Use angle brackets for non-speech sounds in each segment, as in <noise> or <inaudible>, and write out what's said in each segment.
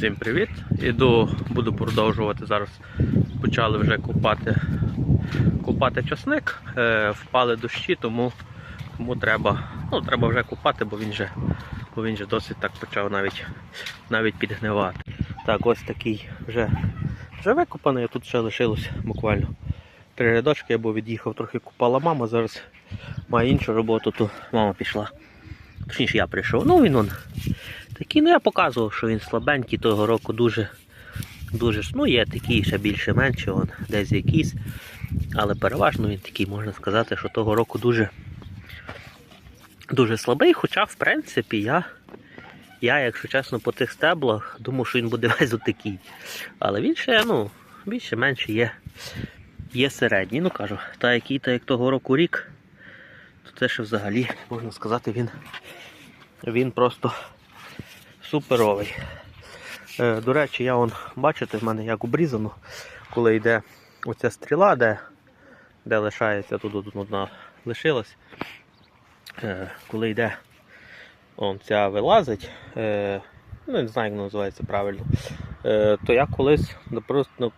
Всім привіт! Іду, буду продовжувати зараз. Почали вже купати, купати часник. Е, впали дощі, тому, тому треба, ну, треба вже купати, бо він же, бо він же досить так почав навіть, навіть підгнивати. Так, ось такий вже, вже викопаний, тут ще лишилось буквально три рядочки, бо від'їхав трохи купала мама, зараз має іншу роботу, то мама пішла. Точніше, я прийшов. Ну він он такий, ну я показував, що він слабенький того року дуже. Дуже ну є такий ще більше менше, он десь якийсь. Але переважно він такий, можна сказати, що того року дуже дуже слабий. Хоча, в принципі, я, я, якщо чесно, по тих стеблах думав, що він буде <laughs> весь отакий. Але він ще, ну, більше менше є, є середній. Ну кажу, та який та як того року рік, то це ще взагалі, можна сказати, він, він просто суперовий. Е, До речі, я вон, бачите, в мене як обрізано, коли йде оця стріла, де, де лишається, тут одна лишилась. Е, Коли йде он, ця вилазить, е, ну не знаю, як називається правильно, то я колись,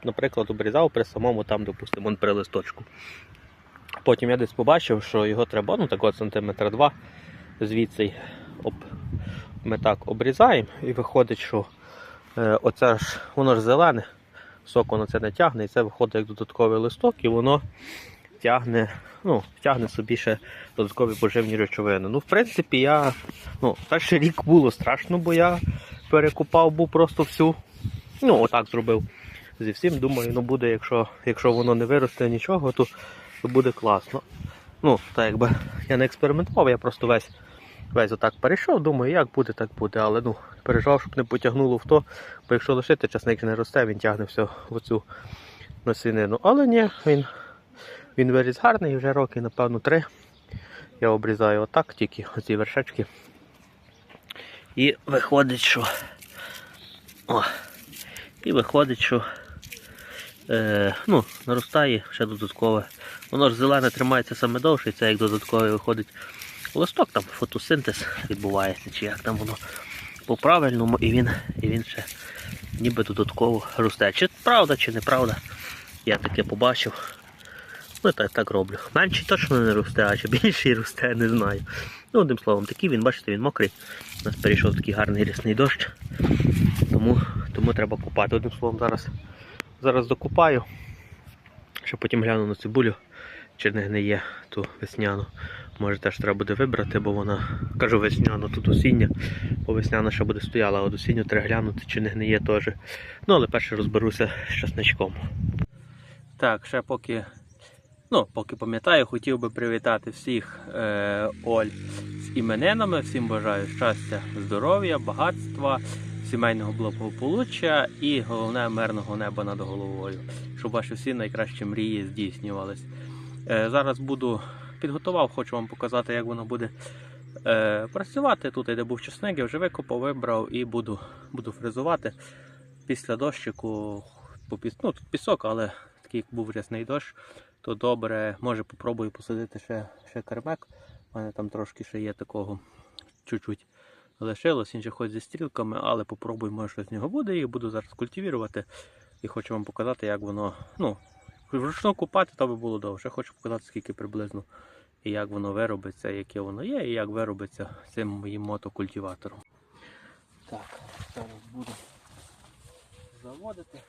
наприклад, обрізав при самому там, допустимо, при листочку. Потім я десь побачив, що його треба ну, так от сантиметра два звідси об, ми так обрізаємо і виходить, що е, оце ж воно ж зелене, сок воно це не тягне, і це виходить як додатковий листок, і воно тягне, ну, тягне собі ще додаткові поживні речовини. Ну, в принципі, я ну, перший рік було страшно, бо я перекупав був просто всю. Ну, отак зробив. Зі всім думаю, ну буде, якщо, якщо воно не виросте нічого, то, то буде класно. Ну, так якби я не експериментував, я просто весь весь отак перейшов, думаю, як буде, так буде. Але ну, переживав, щоб не потягнуло в то, бо якщо лишити, часник не росте, він тягне все в оцю насінину. Але ні, він, він виріс гарний, вже роки, напевно, три. Я обрізаю отак, тільки оці вершечки. І виходить, що. О, і виходить, що е, ну, наростає ще додаткове. Воно ж зелене тримається саме довше, і це як додаткове виходить листок, там фотосинтез відбувається, чи як там воно по-правильному, і він, і він ще ніби додатково росте. Чи правда, чи неправда, я таке побачив. Ну, так, так роблю. Менший точно не росте, а чи більший росте, не знаю. Ну, одним словом, такий він, бачите, він мокрий. У нас перейшов такий гарний рясний дощ. Тому, тому треба купати. Одним словом, зараз, зараз докупаю. Ще потім гляну на цибулю, чи не гниє ту весняну. Може теж треба буде вибрати, бо вона, кажу весняну, тут осіння, бо весняна ще буде стояла, а от осінню треба глянути, чи не гниє теж. Ну, але перше розберуся з часничком. Так, ще поки, ну, поки пам'ятаю, хотів би привітати всіх е, Оль з іменинами. Всім бажаю щастя, здоров'я, багатства, сімейного благополуччя і головне мирного неба над головою, щоб ваші всі найкращі мрії здійснювались. Е, зараз буду підготував, хочу вам показати, як воно буде е, працювати. Тут де був чесник, я вже викопав, вибрав і буду, буду фрезувати. Після дощику, ну, тут пісок, але такий як був рясний дощ, то добре, може попробую посадити ще, ще кермек. У мене там трошки ще є такого чуть-чуть лишилось, він же хоч зі стрілками, але попробую, може щось з нього буде і буду зараз культивірувати. І хочу вам показати, як воно. ну, Вручну купати, то би було довше. Хочу показати, скільки приблизно і як воно виробиться, яке воно є, і як виробиться цим моїм мотокультиватором. Так, зараз буду заводити.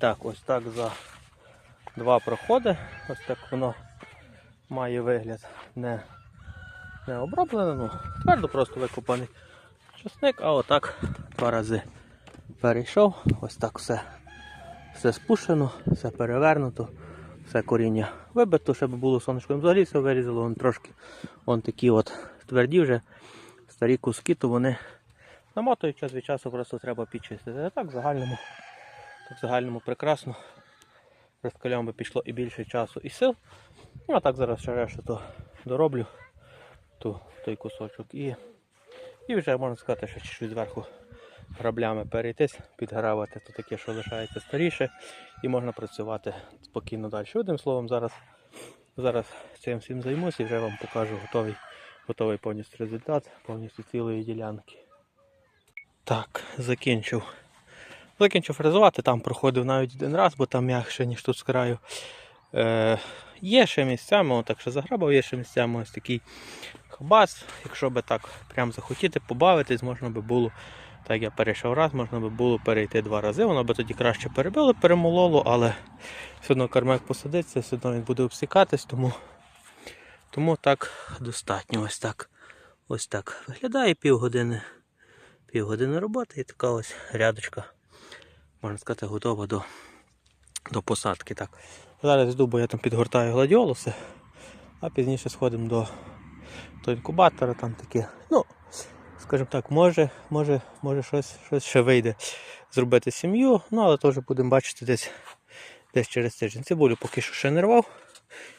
Так, ось так за два проходи. Ось так воно має вигляд. Не, не оброблене, ну, твердо просто викопаний часник, а отак два рази перейшов. Ось так все, все спущено, все перевернуто, все коріння вибито, щоб було сонечко. Взагалі все вирізало, вон трошки вон такі от тверді вже старі куски, то вони намотують час від часу, просто треба підчистити. А так в загальному, в загальному прекрасно. Розкалям би пішло і більше часу і сил. Ну а так зараз ще решту то дороблю ту, той кусочок і, і вже можна сказати, що чуть-чуть зверху граблями перейтись, підгравати, то таке, що лишається старіше, і можна працювати спокійно далі. Одним словом, зараз, зараз цим всім займуся і вже вам покажу готовий, готовий повністю результат, повністю цілої ділянки. Так, закінчив. Закінчив фрезувати, там проходив навіть один раз, бо там м'якше, ніж тут з краю. Е, є ще місцями, так що заграбав, є ще місцями ось такий хабас. Якщо би так прям захотіти побавитись, можна би було, так я перейшов раз, можна би було перейти два рази, воно би тоді краще перебило, перемололо, але все одно кармек посадиться, все одно він буде обсікатись, тому, тому так достатньо. Ось так. Ось так виглядає півгодини. Півгодини роботи і така ось рядочка, можна сказати, готова до, до посадки. Так. Зараз йду, бо я там підгортаю гладіолуси, а пізніше сходимо до, до інкубатора, там таке. Ну, скажімо так, може, може, може щось, щось ще вийде зробити сім'ю, ну але теж будемо бачити десь, десь через тиждень. Цибулю поки що ще не рвав.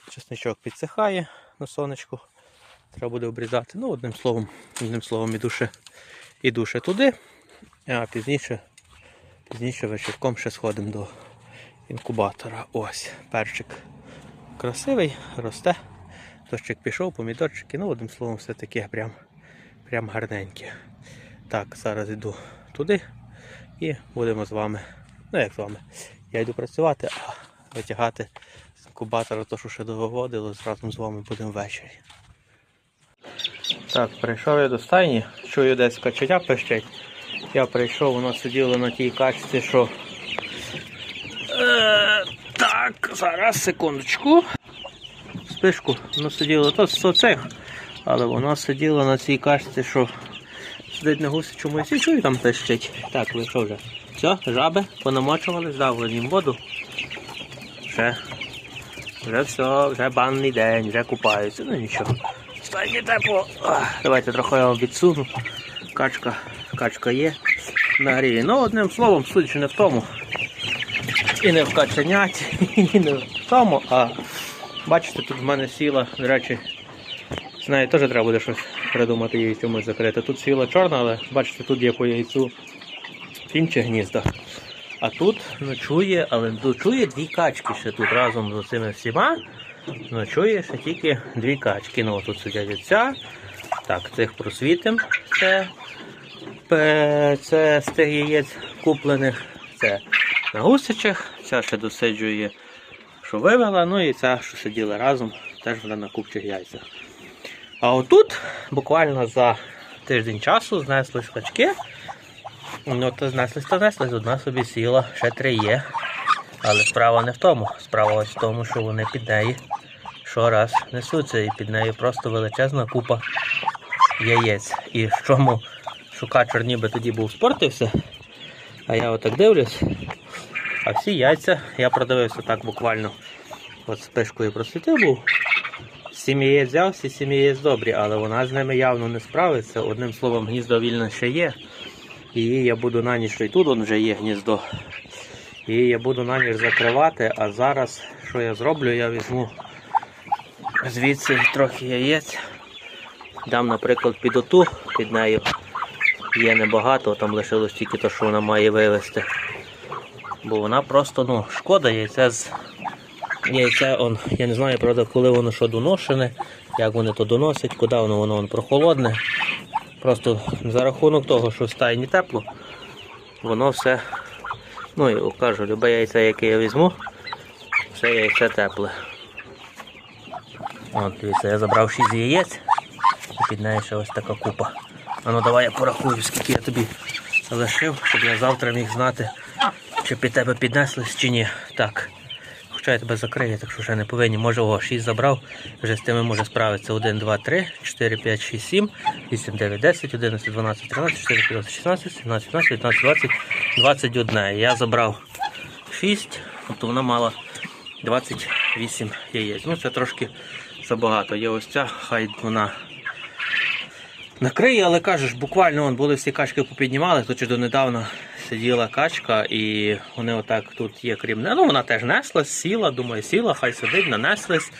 Чесничок підсихає на сонечку. Треба буде обрізати. Ну, одним словом, одним словом, іду ще, іду ще туди, а пізніше, пізніше вечірком ще сходимо до інкубатора. Ось, перчик красивий, росте. Дощик пішов, помідорчики, ну, одним словом, все таке прям, прям гарненьке. Так, зараз йду туди і будемо з вами. Ну як з вами? Я йду працювати, а витягати з інкубатора, то що ще доводило, разом з вами будемо ввечері. Так, прийшов я до стайні, чую десь каченя пищать. Я прийшов, воно сиділо на тій качці, що. Е, так, зараз, секундочку. Спишку, воно сиділо то з цих, але воно сиділо на цій качці, що сидить на гусячому і чую там пищить. Так, ви що вже? Все, жаби понамочували, здав їм воду. Вже, вже все, вже банний день, вже купаються, ну нічого. Стайні тепло. Давайте трохи я вам відсуну. Качка, качка є. на Нагріє. Ну, одним словом, судячи не в тому. І не в каченяті, <laughs> і не в тому, а бачите, тут в мене сіла, до речі, з нею теж треба буде щось придумати її чомусь закрити. Тут сіла чорна, але бачите, тут є по яйцю інші гнізда. А тут ночує, але ночує дві качки ще тут разом з цими всіма. Ночує ще тільки дві качки. Ну, тут сидять ця. Так, цих просвітим. Це, це з тих яєць куплених. Це на гусячих. Ця ще досиджує, що вивела. Ну і ця, що сиділа разом, теж вона на купчих яйцях. А отут буквально за тиждень часу знесли качки. Ну, то знеслись, то знеслись, одна собі сіла, ще три є. Але справа не в тому. Справа ось в тому, що вони під неї щораз несуться, і під нею просто величезна купа яєць. І в чому шукачер ніби тоді був спортився, а я отак дивлюсь. А всі яйця я продивився так буквально. От спишкою просвітив був. Сім яєць взяв, всі сім яєць добрі, але вона з ними явно не справиться. Одним словом, гніздо вільне ще є. І я буду на ніч, і тут он вже є гніздо. І я буду на ніч закривати, а зараз що я зроблю, я візьму звідси трохи яєць. Дам, наприклад, під оту, під нею є небагато, там лишилось тільки те, що вона має вивезти. Бо вона просто, ну, шкода яйця з. Яйце, он, я не знаю, правда, коли воно що доношене, як вони то доносять, куди воно воно он, прохолодне. Просто за рахунок того, що в стайні тепло, воно все, ну я кажу, любе яйце, яке я візьму, все яйце тепле. От, дивіться, я забрав 6 яєць і під ось така купа. А ну давай я порахую, скільки я тобі лишив, щоб я завтра міг знати, чи під тебе піднеслись, чи ні. Так. Хоча я тебе закрию, так що вже не повинні. Може, о, 6 забрав, вже з тими може справитися. 1, 2, 3, 4, 5, 6, 7, 8, 9, 10, 11, 12, 13, 14, 15, 16, 17, 18, 19, 20, 21. Я забрав 6, тобто вона мала 28 яєць. Ну, це трошки забагато. Є ось ця, хай вона накриє, але кажеш, буквально вон, були всі качки попіднімали, тут чи донедавна сиділа качка, і вони отак тут є крім. Ну, вона теж неслась, сіла, думаю, сіла, хай сидить, нанеслись.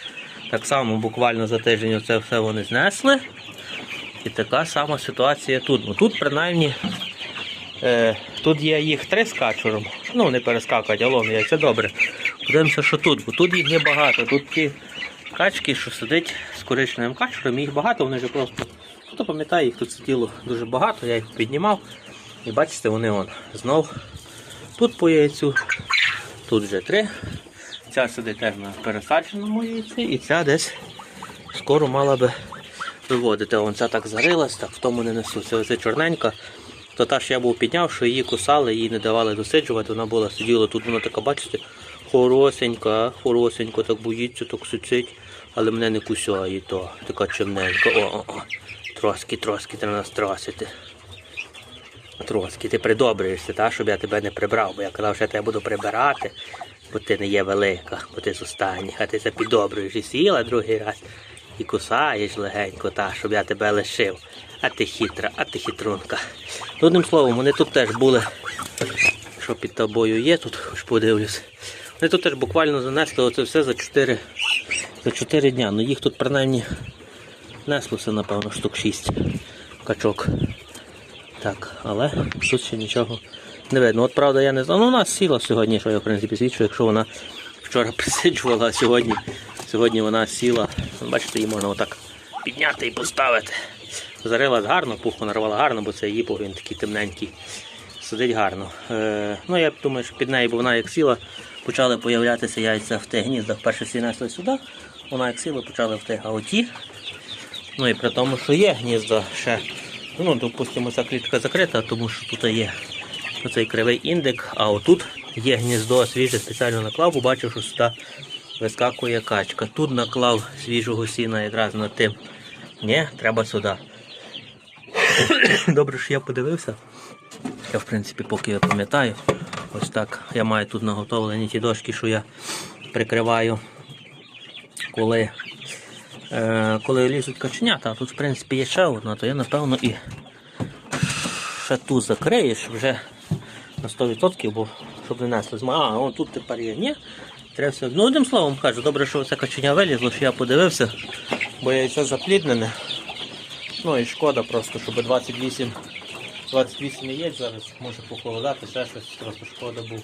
Так само буквально за тиждень це все вони знесли. І така сама ситуація тут. Ну, тут принаймні е, тут є їх три з качуром. Ну, вони перескакують, алон, є, це добре. Подивимося, що тут, бо тут їх є багато. Тут ті качки, що сидить з коричневим качуром, їх багато, вони вже просто. Хто пам'ятає, їх тут сиділо дуже багато, я їх піднімав. І бачите, вони вон знов тут по яйцю, тут вже три. Ця сидить теж на пересадженому яйці, і ця десь скоро мала би виводити. Вон ця так зарилась, так в тому не несу. Це оце чорненька. То та ж я був підняв, що її кусали, її не давали досиджувати. Вона була сиділа тут, вона така, бачите, хоросенька, хоросенька, так боїться, так сицить, але мене не кусяє то. Така чимненька. О, о. Троски, троски, треба нас тросити. Троски, ти придобрюєшся, та, щоб я тебе не прибрав, бо я казав, що я тебе буду прибирати, бо ти не є велика, бо ти з останніх, а ти запідобрюєш і сіла другий раз і кусаєш легенько, та, щоб я тебе лишив. А ти хитра, а ти хитрунка. Одним словом, вони тут теж були, що під тобою є, тут хоч подивлюсь. Вони тут теж буквально занесли оце все за 4, за 4 дня. Ну їх тут принаймні неслося, напевно, штук 6 качок. Так, але тут ще нічого не видно. От правда, я не знаю. Ну, вона сіла сьогодні, що я в принципі свідчу, якщо вона вчора <laughs> присиджувала, а сьогодні, сьогодні вона сіла. Бачите, її можна отак підняти і поставити. Зарилась гарно, пуху нарвала гарно, бо це її пух, такий темненький. Сидить гарно. Е, ну я думаю, що під нею, бо вона як сіла, почали появлятися яйця в тих гніздах. Перше всі несли сюди, вона як сіла, почали в тих, а оті. Ну і при тому, що є гнізда ще. Ну, допустимо, ця клітка закрита, тому що тут є оцей кривий індик, а отут є гніздо свіже, спеціально наклав, бо бачив, що сюди вискакує качка. Тут наклав свіжого сіна якраз над тим. Ні, треба сюди. Добре, що я подивився. Я, в принципі, поки я пам'ятаю, ось так я маю тут наготовлені ті дошки, що я прикриваю, коли коли лізуть каченята, а тут в принципі є ще одна, то я напевно і ще ту закриєш вже на 100%, бо щоб не несли з А, о, тут тепер є. Ні. Треба все. Ну, одним словом кажу, добре, що це каченя вилізло, що я подивився, бо яйце запліднене. Ну і шкода просто, щоб 28 28 яєць зараз може похолодати, ще щось просто шкода було.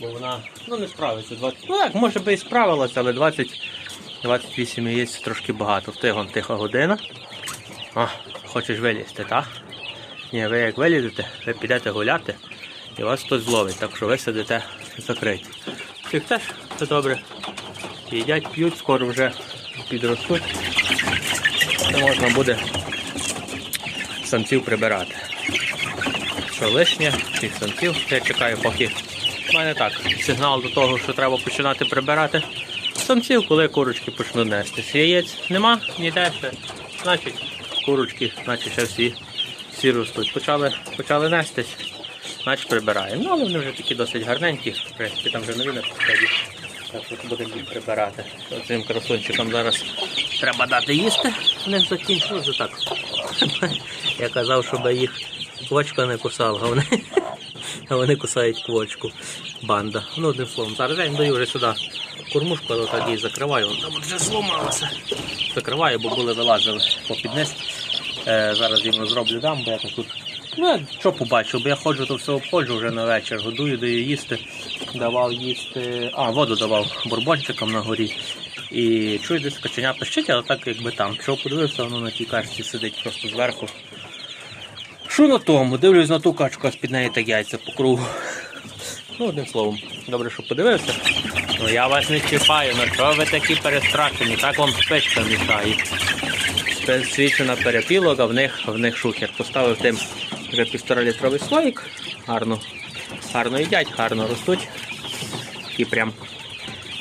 Бо вона ну, не справиться. 20... Ну як, може би і справилася, але 20 28 яєць трошки багато. В тигон тиха година. А, хочеш вилізти, так? Ні, ви як вилізете, ви підете гуляти і вас хтось зловить, так що ви сидите закриті. Всіх теж все добре. Їдять, п'ють, скоро вже підростуть. Це можна буде самців прибирати. Що лишнє, цих самців. Я чекаю, поки в мене так, сигнал до того, що треба починати прибирати самців, коли курочки почнуть нестись. Яєць нема, ніде ще. Значить, курочки, значить ще всі, всі ростуть. Почали, почали нестись, значить прибираємо. Ну, але вони вже такі досить гарненькі, в принципі, там вже нові на підході. Так що будемо їх прибирати. Цим красунчикам зараз треба дати їсти, не закінчили так. <laughs> Я казав, щоб їх квочка не кусала, а вони, <laughs> а вони кусають квочку. Банда. Ну, одним словом, зараз я їм даю вже сюди кормушку, але так її закриваю, вона там вже зламалася. Закриваю, бо були вилазили попід низ. Е, зараз їм зроблю дам, бо я так тут. Ну, я що побачив, бо я ходжу, то все обходжу вже на вечір, годую, даю їсти, давав їсти. А, воду давав бурбончикам на горі. І чую, десь каченя пищить, але так якби там. Пішов подивився, воно на тій качці сидить просто зверху. Що на тому? Дивлюсь на ту качку, а з-під неї так яйця по кругу. Ну, одним словом, добре, що подивився. Ну я вас не чіпаю, ну чого ви такі перестрашені, так вам спичка мішає. Це свідчена перепілок, а в них, в них шухер. Поставив тим вже півтора літровий слоїк, гарно, гарно їдять, гарно ростуть. Такі прям,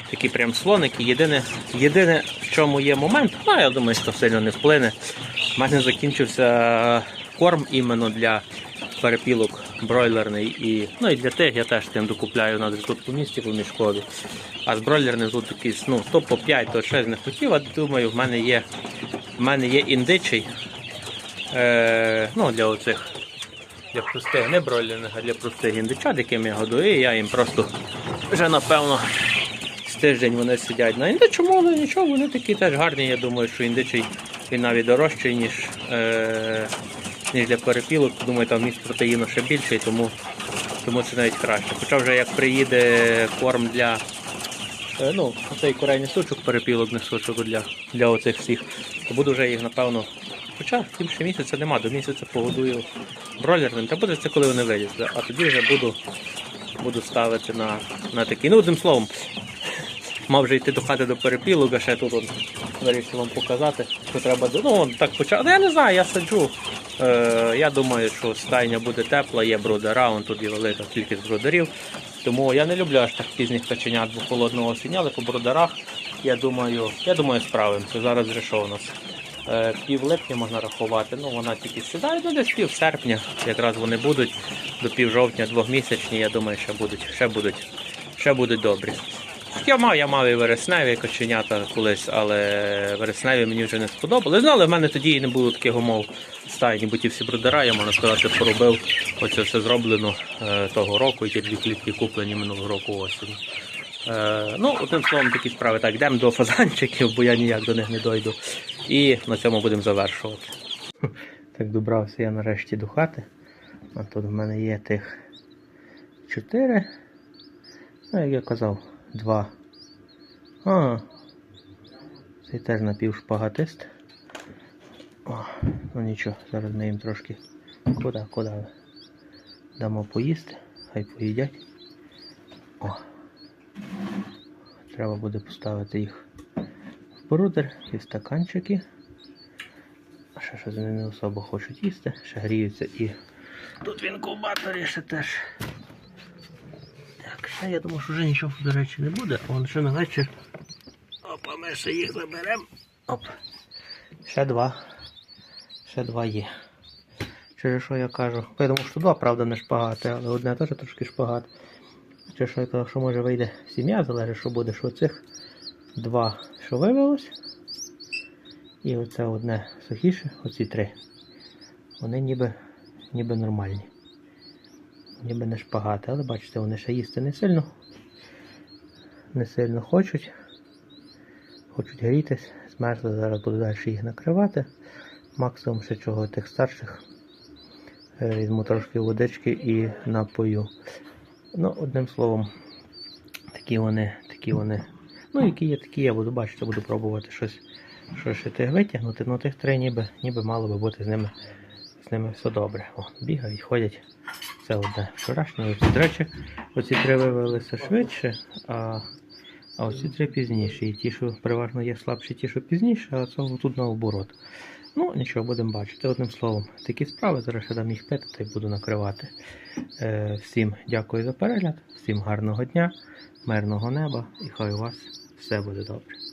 такі прям слоники. Єдине, єдине, в чому є момент, ну я думаю, що сильно не вплине. У мене закінчився корм іменно для перепілок бройлерний і, ну, і для тих я теж тим докупляю у нас тут по місті по мішкові. А з бройлерним тут якийсь, ну, то по 5, то 6 не хотів, а думаю, в мене є, в мене є індичий. Е, ну, для оцих для простих, не бройлерних, а для простих індичат, яким я годую, і я їм просто вже напевно з тиждень вони сидять на індичому, але нічого, вони такі теж гарні. Я думаю, що індичий він навіть дорожчий, ніж, е, ніж для перепілок. Думаю, там місць протеїну ще більший, тому, тому це навіть краще. Хоча вже як приїде корм для е, ну, цей курейний сучок, перепілок не сучок для, для оцих всіх, то буду вже їх, напевно, хоча більше місяця нема, до місяця погодую бройлерним, та буде це коли вони вилізли, а тоді вже буду, буду ставити на, на такі. Ну, одним словом, мав вже йти до хати до перепілок, а ще тут вирішив вам показати, що треба. Ну, так почав. Ну, я не знаю, я саджу. Е, я думаю, що стайня буде тепла, є бродера, он тут є велика кількість бродерів. Тому я не люблю аж так пізніх каченят, бо холодного осіння, але по бродерах, я думаю, я думаю, справимося. Зараз що у нас? Е, пів липня можна рахувати, ну вона тільки сідає, ну десь пів серпня, якраз вони будуть до пів жовтня, двохмісячні, я думаю, ще будуть, ще будуть, ще будуть добрі. Я мав, я мав і вересневі коченята колись, але вересневі мені вже не сподобались. Ну, але в мене тоді і не було таких умов стайні, бо ті всі бродера, я можна сказати, поробив. Оце все зроблено е, того року, і ті дві клітки куплені минулого року осінь. Е, ну, одним словом, такі справи. Так, йдемо до фазанчиків, бо я ніяк до них не дойду. І на цьому будемо завершувати. Так, добрався я нарешті до хати. А тут в мене є тих чотири. Ну, як я казав, два. А, цей теж напівшпагатист. О, ну нічого, зараз ми їм трошки. Куди, куди? Дамо поїсти, хай поїдять. О. Треба буде поставити їх в брудер і в стаканчики. А ще щось вони не особо хочуть їсти, ще гріються і. Тут в інкубаторі ще теж. Ще я думаю, що вже нічого, до речі, не буде. Вон ще на вечір. Опа, ми ще їх заберемо. Оп. Ще два. Ще два є. Через що я кажу? Я думаю, що два, правда, не шпагати, але одне теж трошки шпагат. Через що я кажу, що може вийде сім'я, залежить, що буде, що цих два, що вивелось. І оце одне сухіше, оці три. Вони ніби, ніби нормальні. Ніби не шпагати, але бачите, вони ще їсти не сильно. Не сильно хочуть. Хочуть грітись, змерзли, зараз буду далі їх накривати. Максимум ще чого тих старших. Е, Візьму трошки водички і напою. Ну, одним словом, такі вони, такі вони. Ну, які є, такі я буду бачити, буду пробувати щось, щось ще тих витягнути. Ну, тих три ніби, ніби мало би бути з ними, з ними все добре. О, бігають, ходять. Це одне вчорашнє. До речі, оці три вивелися швидше, а, а оці три пізніше. І ті, що переважно є слабші, ті, що пізніше, а цього тут наоборот. Ну, нічого, будемо бачити. Одним словом, такі справи. Зараз я дам їх пити та й буду накривати. Е, всім дякую за перегляд, всім гарного дня, мирного неба і хай у вас все буде добре.